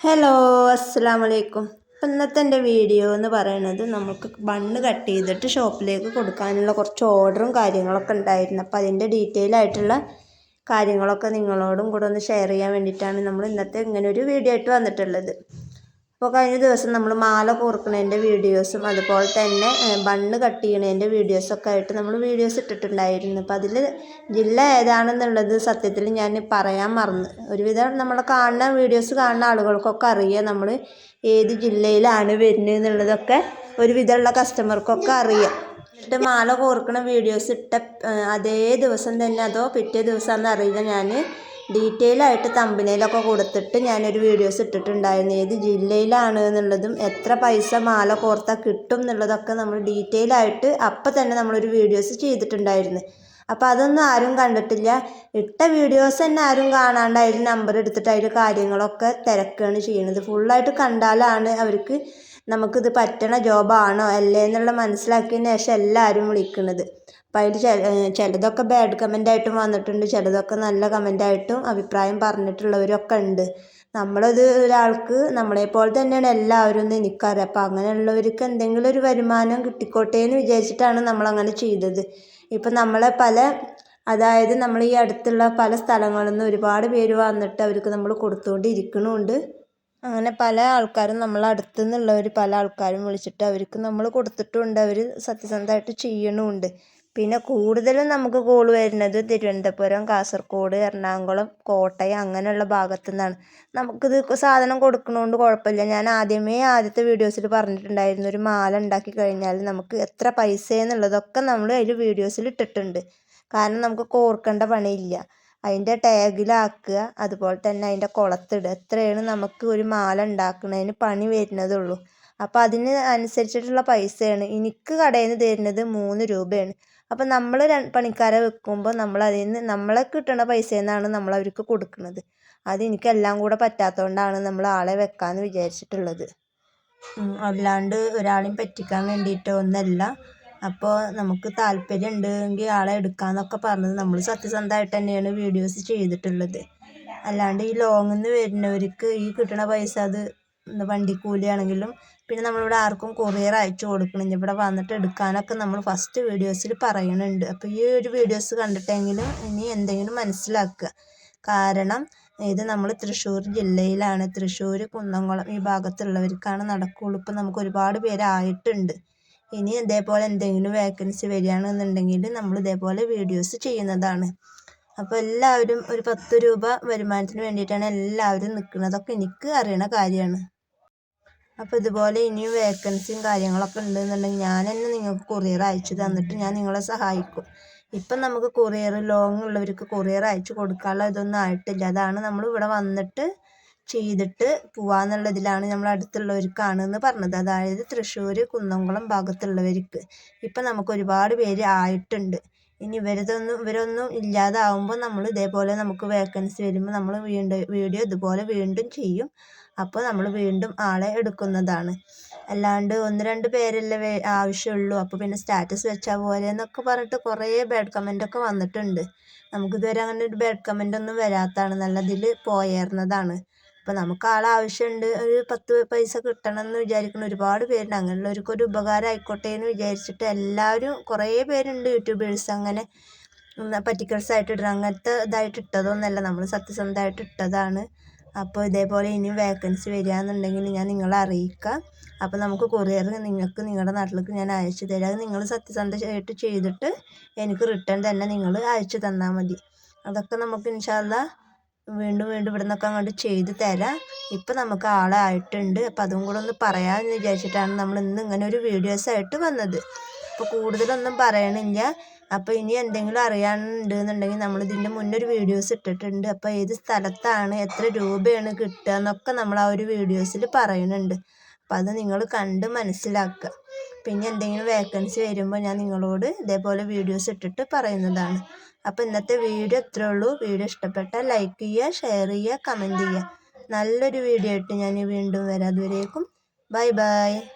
Hello അസ്സാം വലൈക്കും അപ്പം ഇന്നത്തെ എന്റെ വീഡിയോ എന്ന് പറയുന്നത് നമുക്ക് ബണ്ണ് കട്ട് ചെയ്തിട്ട് ഷോപ്പിലേക്ക് കൊടുക്കാനുള്ള കുറച്ച് ഓർഡറും കാര്യങ്ങളൊക്കെ ഉണ്ടായിരുന്നു. അപ്പോൾ അതിന്റെ ഡീറ്റെയിൽ ആയിട്ടുള്ള കാര്യങ്ങളൊക്കെ നിങ്ങളോടും കൂടെ ഒന്ന് ഷെയർ ചെയ്യാൻ വേണ്ടിയിട്ടാണ് നമ്മൾ ഇന്നത്തെ ഇങ്ങനെ ഒരു വീഡിയോ ആയിട്ട് വന്നിട്ടുള്ളത്. അപ്പോൾ കഴിഞ്ഞ ദിവസം നമ്മൾ മാല കോർക്കുന്നതിന്റെ വീഡിയോസും അതുപോലെ തന്നെ ബണ്ണ് കട്ട് ചെയ്യണതിന്റെ വീഡിയോസൊക്കെ ആയിട്ട് നമ്മൾ വീഡിയോസ് ഇട്ടിട്ടുണ്ടായിരുന്നു. അപ്പോൾ അതിൽ ജില്ല ഏതാണെന്നുള്ളത് സത്യത്തിൽ ഞാൻ പറയാൻ മറന്നു. ഒരുവിധം നമ്മൾ കാണുന്ന വീഡിയോസ് കാണുന്ന ആളുകൾക്കൊക്കെ അറിയാം നമ്മൾ ഏത് ജില്ലയിലാണ് വരുന്നത് എന്നുള്ളതൊക്കെ ഒരുവിധമുള്ള കസ്റ്റമർക്കൊക്കെ അറിയാം. എന്നിട്ട് മാല കോർക്കണ വീഡിയോസ് ഇട്ട അതേ ദിവസം തന്നെ അതോ പിറ്റേ ദിവസമാണെന്ന് അറിയില്ല ഞാൻ ഡീറ്റെയിൽ ആയിട്ട് തമ്പനയിലൊക്കെ കൊടുത്തിട്ട് ഞാനൊരു വീഡിയോസ് ഇട്ടിട്ടുണ്ടായിരുന്നു. ഏത് ജില്ലയിലാണ് എന്നുള്ളതും എത്ര പൈസ മാല കോർത്താൽ കിട്ടും എന്നുള്ളതൊക്കെ നമ്മൾ ഡീറ്റെയിൽ ആയിട്ട് അപ്പം തന്നെ നമ്മളൊരു വീഡിയോസ് ചെയ്തിട്ടുണ്ടായിരുന്നു. അപ്പോൾ അതൊന്നും ആരും കണ്ടിട്ടില്ല. ഇട്ട വീഡിയോസ് തന്നെ ആരും കാണാണ്ട് അതിൽ നമ്പർ എടുത്തിട്ട് അതിൽ കാര്യങ്ങളൊക്കെ തിരക്കുകയാണ് ചെയ്യുന്നത് ഫുള്ളായിട്ട് കണ്ടാലാണ് അവർക്ക് നമുക്കിത് പറ്റണ ജോബാണോ അല്ലേ എന്നുള്ള മനസ്സിലാക്കിയതിന് ശേഷം എല്ലാവരും വിളിക്കുന്നത് അപ്പോൾ അതിൽ ചിലതൊക്കെ ബാഡ് കമന്റായിട്ടും വന്നിട്ടുണ്ട്. ചിലതൊക്കെ നല്ല കമന്റായിട്ടും അഭിപ്രായം പറഞ്ഞിട്ടുള്ളവരൊക്കെ ഉണ്ട് നമ്മളത് ഒരാൾക്ക് നമ്മളെപ്പോലെ തന്നെയാണ് എല്ലാവരും എന്ന് എനിക്കറിയാം. അപ്പോൾ അങ്ങനെയുള്ളവർക്ക് എന്തെങ്കിലും ഒരു വരുമാനം കിട്ടിക്കോട്ടെ എന്ന് വിചാരിച്ചിട്ടാണ് നമ്മളങ്ങനെ ചെയ്തത്. ഇപ്പം നമ്മളെ പല അതായത് നമ്മൾ ഈ അടുത്തുള്ള പല സ്ഥലങ്ങളിൽ നിന്ന് ഒരുപാട് പേര് വന്നിട്ട് അവർക്ക് നമ്മൾ കൊടുത്തുകൊണ്ടിരിക്കണമുണ്ട് അങ്ങനെ പല ആൾക്കാരും നമ്മളെ അടുത്തു നിന്നുള്ളവർ പല ആൾക്കാരും വിളിച്ചിട്ട് അവർക്ക് നമ്മൾ കൊടുത്തിട്ടുണ്ട്. അവർ സത്യസന്ധമായിട്ട് ചെയ്യണമുണ്ട് പിന്നെ കൂടുതലും നമുക്ക് കോൾ വരുന്നത് തിരുവനന്തപുരം കാസർഗോഡ് എറണാകുളം കോട്ടയം അങ്ങനെയുള്ള ഭാഗത്തു നിന്നാണ് നമുക്കിത് സാധനം കൊടുക്കുന്നതുകൊണ്ട് കുഴപ്പമില്ല ഞാൻ ആദ്യമേ ആദ്യത്തെ വീഡിയോസിൽ പറഞ്ഞിട്ടുണ്ടായിരുന്നു ഒരു മാല ഉണ്ടാക്കി കഴിഞ്ഞാൽ നമുക്ക് എത്ര പൈസ എന്നുള്ളതൊക്കെ നമ്മൾ അതിൽ വീഡിയോസിൽ ഇട്ടിട്ടുണ്ട്. കാരണം നമുക്ക് കോർക്കേണ്ട പണിയില്ല. അതിന്റെ ടാഗിലാക്കുക അതുപോലെ തന്നെ അതിന്റെ കുളത്തിടുക. എത്രയാണ് നമുക്ക് ഒരു മാല ഉണ്ടാക്കുന്നതിന് പണി വരുന്നതുള്ളൂ അപ്പോൾ അതിന് അനുസരിച്ചിട്ടുള്ള പൈസയാണ്. എനിക്ക് കടയിൽ നിന്ന് തരുന്നത് മൂന്ന് രൂപയാണ്. അപ്പോൾ നമ്മൾ പണിക്കാരെ വെക്കുമ്പോൾ നമ്മൾ അതിൽ നിന്ന് നമ്മളെ കിട്ടുന്ന പൈസയിൽ നിന്നാണ് നമ്മൾ അവർക്ക് കൊടുക്കുന്നത് അത് കൂടെ പറ്റാത്തതുകൊണ്ടാണ് നമ്മൾ ആളെ വെക്കാമെന്ന് വിചാരിച്ചിട്ടുള്ളത്. അല്ലാണ്ട് ഒരാളെയും പറ്റിക്കാൻ വേണ്ടിയിട്ടോ ഒന്നല്ല. അപ്പോൾ നമുക്ക് താല്പര്യം ഉണ്ടെങ്കിൽ ആളെ എടുക്കാമെന്നൊക്കെ പറഞ്ഞത് നമ്മൾ സത്യസന്ധമായിട്ട് തന്നെയാണ് വീഡിയോസ് ചെയ്തിട്ടുള്ളത്. അല്ലാണ്ട് ഈ ലോങ്ങിൽ നിന്ന് വരുന്നവർക്ക് ഈ കിട്ടുന്ന പൈസ അത് വണ്ടിക്കൂലിയാണെങ്കിലും പിന്നെ നമ്മളിവിടെ ആർക്കും കൊറിയർ അയച്ചു കൊടുക്കണം ഇവിടെ വന്നിട്ട് എടുക്കാനൊക്കെ നമ്മൾ ഫസ്റ്റ് വീഡിയോസിൽ പറയുന്നുണ്ട് അപ്പോൾ ഈ ഒരു വീഡിയോസ് കണ്ടിട്ടെങ്കിലും ഇനി എന്തെങ്കിലും മനസ്സിലാക്കുക. കാരണം ഇത് നമ്മൾ തൃശ്ശൂർ ജില്ലയിലാണ്. തൃശ്ശൂർ കുന്നംകുളം ഈ ഭാഗത്തുള്ളവർക്കാണ് നടക്കുകയുള്ളൂ ഇപ്പം നമുക്ക് ഒരുപാട് പേരായിട്ടുണ്ട് ഇനി ഇതേപോലെ എന്തെങ്കിലും വേക്കൻസി വരികയാണെന്നുണ്ടെങ്കിൽ നമ്മൾ ഇതേപോലെ വീഡിയോസ് ചെയ്യുന്നതാണ്. അപ്പോൾ എല്ലാവരും ഒരു പത്ത് രൂപ വരുമാനത്തിന് വേണ്ടിയിട്ടാണ് എല്ലാവരും നിൽക്കുന്നതൊക്കെ എനിക്ക് അറിയണ കാര്യമാണ്. അപ്പോൾ ഇതുപോലെ ഇനിയും വേക്കൻസിയും കാര്യങ്ങളൊക്കെ ഉണ്ടെന്നുണ്ടെങ്കിൽ ഞാൻ തന്നെ നിങ്ങൾക്ക് കൊറിയർ അയച്ചു തന്നിട്ട് ഞാൻ നിങ്ങളെ സഹായിക്കും. ഇപ്പം നമുക്ക് കൊറിയർ ലോങ് ഉള്ളവർക്ക് കൊറിയർ അയച്ചു കൊടുക്കാനുള്ള ഇതൊന്നും ആയിട്ടില്ല. അതാണ് നമ്മൾ ഇവിടെ വന്നിട്ട് ചെയ്തിട്ട് പോവാന്നുള്ളതിലാണ് നമ്മൾ അടുത്തുള്ളവർക്കാണ് എന്ന് പറഞ്ഞത്. അതായത് തൃശ്ശൂർ കുന്നംകുളം ഭാഗത്തുള്ളവർക്ക്. ഇപ്പം നമുക്ക് ഒരുപാട് പേര് ആയിട്ടുണ്ട്. ഇനി ഇവരതൊന്നും ഇവരൊന്നും ഇല്ലാതാവുമ്പോൾ നമ്മൾ ഇതേപോലെ നമുക്ക് വേക്കൻസി വരുമ്പോൾ നമ്മൾ വീണ്ടും വീഡിയോ ഇതുപോലെ വീണ്ടും ചെയ്യും. അപ്പോൾ നമ്മൾ വീണ്ടും ആളെ എടുക്കുന്നതാണ്. അല്ലാണ്ട് ഒന്ന് രണ്ട് പേരല്ലേ ആവശ്യമുള്ളൂ. അപ്പോൾ പിന്നെ സ്റ്റാറ്റസ് വെച്ചാൽ പോലെ എന്നൊക്കെ പറഞ്ഞിട്ട് കുറേ ബാഡ് കമന്റൊക്കെ വന്നിട്ടുണ്ട്. നമുക്കിതുവരെ അങ്ങനെ ഒരു ബാഡ് കമന്റ് ഒന്നും വരാത്തതാണ്. നല്ലതിൽ പോയേർന്നതാണ്. അപ്പോൾ നമുക്ക് ആളെ ആവശ്യമുണ്ട് ഒരു പത്ത് പൈസ കിട്ടണം എന്ന് വിചാരിക്കുന്ന ഒരുപാട് പേരുണ്ട്. അങ്ങനെയുള്ളവർക്ക് ഒരു ഉപകാരം ആയിക്കോട്ടെ എന്ന് വിചാരിച്ചിട്ട് എല്ലാവരും കുറേ പേരുണ്ട് യൂട്യൂബേഴ്സ് അങ്ങനെ പറ്റിക്കൽസ് ആയിട്ട് ഇടുക അങ്ങനത്തെ ഇതായിട്ട് ഇട്ടതൊന്നുമല്ല നമ്മൾ സത്യസന്ധമായിട്ട് ഇട്ടതാണ്. അപ്പോൾ ഇതേപോലെ ഇനിയും വേക്കൻസി വരികയെന്നുണ്ടെങ്കിൽ ഞാൻ നിങ്ങളെ അറിയിക്കാം. അപ്പോൾ നമുക്ക് കൊറിയർ നിങ്ങൾക്ക് നിങ്ങളുടെ നാട്ടിലേക്ക് ഞാൻ അയച്ചു തരാം. നിങ്ങൾ സത്യസന്ധമായിട്ട് ചെയ്തിട്ട് എനിക്ക് റിട്ടേൺ തന്നെ നിങ്ങൾ അയച്ചു തന്നാൽ മതി. അതൊക്കെ നമുക്ക് ഇൻഷാല്ല വീണ്ടും വീണ്ടും ഇവിടെ നിന്നൊക്കെ അങ്ങോട്ട് ചെയ്ത് തരാം. ഇപ്പം നമുക്ക് ആളായിട്ടുണ്ട് അപ്പം അതും കൂടെ ഒന്ന് പറയാമെന്ന് വിചാരിച്ചിട്ടാണ് നമ്മൾ ഇന്ന് ഇങ്ങനെ ഒരു വീഡിയോസ് ആയിട്ട് വന്നത്. അപ്പോൾ കൂടുതലൊന്നും പറയണില്ല. അപ്പോൾ ഇനി എന്തെങ്കിലും അറിയാനുണ്ട് എന്നുണ്ടെങ്കിൽ നമ്മൾ ഇതിന്റെ മുന്നേ ഒരു വീഡിയോസ് ഇട്ടിട്ടുണ്ട്. അപ്പോൾ ഏത് സ്ഥലത്താണ് എത്ര രൂപയാണ് കിട്ടുക എന്നൊക്കെ നമ്മൾ ആ ഒരു വീഡിയോസിൽ പറയുന്നുണ്ട്. അപ്പോൾ അത് നിങ്ങൾ കണ്ട് മനസ്സിലാക്കുക പിന്നെ എന്തെങ്കിലും വേക്കൻസി വരുമ്പോൾ ഞാൻ നിങ്ങളോട് ഇതേപോലെ വീഡിയോസ് ഇട്ടിട്ട് പറയുന്നതാണ്. അപ്പോൾ ഇന്നത്തെ വീഡിയോ ഇത്രേ ഉള്ളൂ. വീഡിയോ ഇഷ്ടപ്പെട്ടാൽ ലൈക്ക് ചെയ്യുക ഷെയർ ചെയ്യുക കമന്റ് ചെയ്യുക. നല്ലൊരു വീഡിയോ ആയിട്ട് ഞാൻ വീണ്ടും വരാം. അതുവരേക്കും ബൈ ബൈ